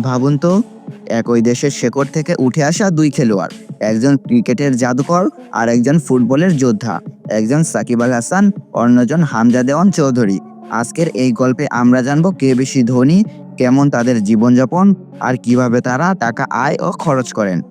ভাবুন তো, একই দেশের শেকড় থেকে উঠে আসা দুই খেলোয়াড়, একজন ক্রিকেটের জাদুকর আর একজন ফুটবলের যোদ্ধা, একজন সাকিব আল হাসান, অন্যজন হামজা দেওয়ান চৌধুরী। আজকের এই গল্পে আমরা জানব কে বেশি ধনী, কেমন তাদের জীবনযাপন, আর কীভাবে তারা টাকা আয় ও খরচ করেন।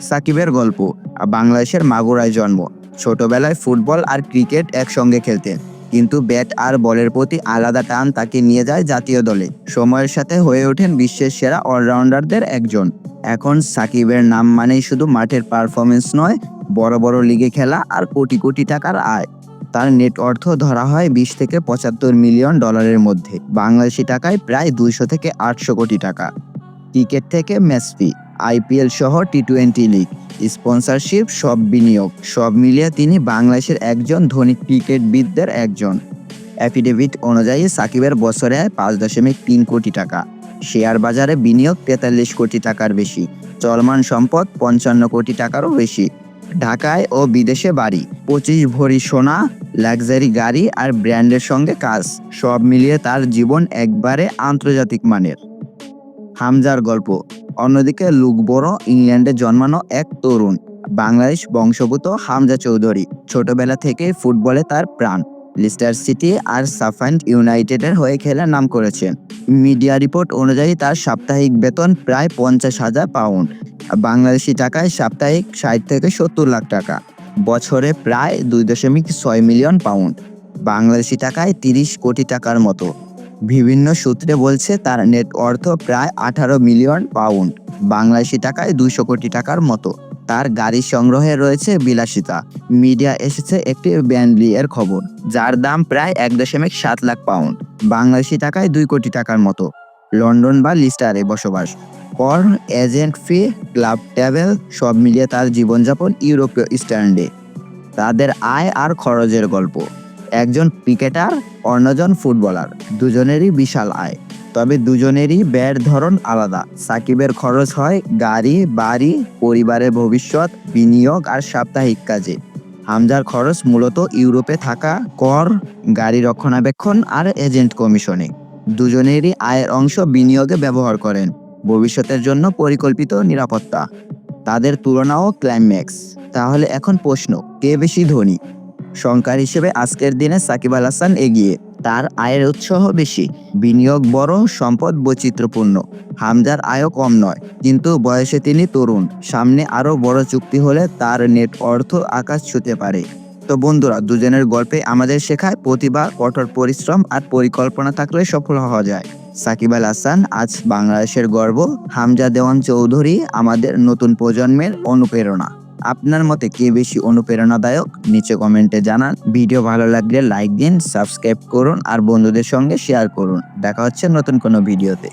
সাকিবের গল্প, বাংলাদেশের মাগুরায় জন্ম, ছোটবেলায় ফুটবল আর ক্রিকেট একসঙ্গে খেলতেন। কিন্তু ব্যাট আর বলের প্রতি আলাদা টান তাকে নিয়ে যায় জাতীয় দলে। সময়ের সাথে হয়ে ওঠেন বিশ্বের সেরা অলরাউন্ডারদের একজন। এখন সাকিবের নাম মানেই শুধু মাঠের পারফরমেন্স নয়, বড় বড় লিগে খেলা আর কোটি কোটি টাকার আয়। তার নেট অর্থ ধরা হয় বিশ থেকে পঁচাত্তর মিলিয়ন ডলারের মধ্যে। বাংলাদেশি টাকায় প্রায় দুইশো থেকে আটশো কোটি টাকা। ক্রিকেট থেকে ম্যাচ ফি আইপিএল সহ টি টোয়েন্টি লিগ। স্পন্সরশিপ, সব বিনিয়োগ, সব মিলিয়ে তিনি বাংলাদেশের একজন ধনী ক্রিকেটবিদদের একজন। অ্যাফিডেভিট অনুযায়ী সাকিবের বছরে পাঁচ দশমিক তিন কোটি টাকা। শেয়ার বাজারে বিনিয়োগ তেতাল্লিশ কোটি টাকার বেশি। চলমান সম্পদ পঞ্চান্ন কোটি টাকারও বেশি। ঢাকায় ও বিদেশে বাড়ি, পঁচিশ ভরি সোনা, লাক্সারি গাড়ি আর ব্র্যান্ডের সঙ্গে কাজ, সব মিলিয়ে তার জীবন একবারে আন্তর্জাতিক মানের। হামজার গল্প। অন্যদিকে লুক বড় ইংল্যান্ডে জন্মানো এক তরুণ, বাংলাদেশ বংশভূত হামজা চৌধুরী। ছোটবেলা থেকে ফুটবলে তার প্রাণ। লিস্টার সিটি আর সাফান্ড ইউনাইটেডের হয়ে খেলার নাম করেছেন মিডিয়া রিপোর্ট অনুযায়ী তার সাপ্তাহিক বেতন প্রায় পঞ্চাশ হাজার পাউন্ড, বাংলাদেশি টাকায় সাপ্তাহিক ষাট থেকে সত্তর লাখ টাকা। বছরে প্রায় দুই দশমিক ছয় মিলিয়ন পাউন্ড, বাংলাদেশি টাকায় তিরিশ কোটি টাকার মতো। বিভিন্ন সূত্রে বলছে তার নেট অর্থ প্রায় আঠারো মিলিয়ন পাউন্ড। বাংলাদেশি টাকায় দুইশো কোটি টাকার মতো। তার গাড়ি সংগ্রহে রয়েছে বিলাসিতা। মিডিয়া এসেছে একটি ব্যান্ডলি এর খবর, যার দাম প্রায় এক দশমিক সাত লাখ পাউন্ড। বাংলাদেশি টাকায় দুই কোটি টাকার মতো। লন্ডন বা লিস্টারে বসবাস। পর এজেন্ট ফি, ক্লাব ট্যাভেল সব মিলিয়ে তার জীবনযাপন ইউরোপীয় স্ট্যান্ডে। তাদের আয় আর খরচের গল্প। একজন ক্রিকেটার, অন্যজন ফুটবলার। দুজনেরই বিশাল আয়। তবে দুজনেরই ব্যয়ের ধরন আলাদা। সাকিবের খরচ হয় গাড়ি, বাড়ি, পরিবারের ভবিষ্যৎ, বিনিয়োগ আর সাপ্তাহিক কাজে। হামজার খরচ মূলত ইউরোপে থাকা কর, গাড়ি রক্ষণাবেক্ষণ আর এজেন্ট কমিশনে। দুজনেরই আয়ের অংশ বিনিয়োগে ব্যবহার করেন। ভবিষ্যতের জন্য পরিকল্পিত নিরাপত্তা। তাদের তুলনাও ক্লাইম্যাক্স। তাহলে এখন প্রশ্ন, কে বেশি ধনী? সংখ্যার হিসেবে আজকের দিনে সাকিব আল হাসান এগিয়ে। তার আয়ের উৎসাহ বেশি, বিনিয়োগ বড় সম্পদ বৈচিত্র্যপূর্ণ। হামজার আয়ও কম নয়, কিন্তু বয়সে তিনি তরুণ। সামনে আরও বড় চুক্তি হলে তার নেট অর্থ আকাশ ছুতে পারে। তো বন্ধুরা, দুজনের গল্পে আমাদের শেখায় প্রতিভা, কঠোর পরিশ্রম আর পরিকল্পনা থাকলে সফল হওয়া যায়। সাকিব আল হাসান আজ বাংলাদেশের গর্ব, হামজা দেওয়ান চৌধুরী আমাদের নতুন প্রজন্মের অনুপ্রেরণা। আপনার মতে কে বেশি অনুপ্রেরণাদায়ক? নিচে কমেন্টে জানান। ভিডিও ভালো লাগলে লাইক দিন, সাবস্ক্রাইব করুন আর বন্ধুদের সঙ্গে শেয়ার করুন। দেখা হচ্ছে নতুন কোনো ভিডিওতে।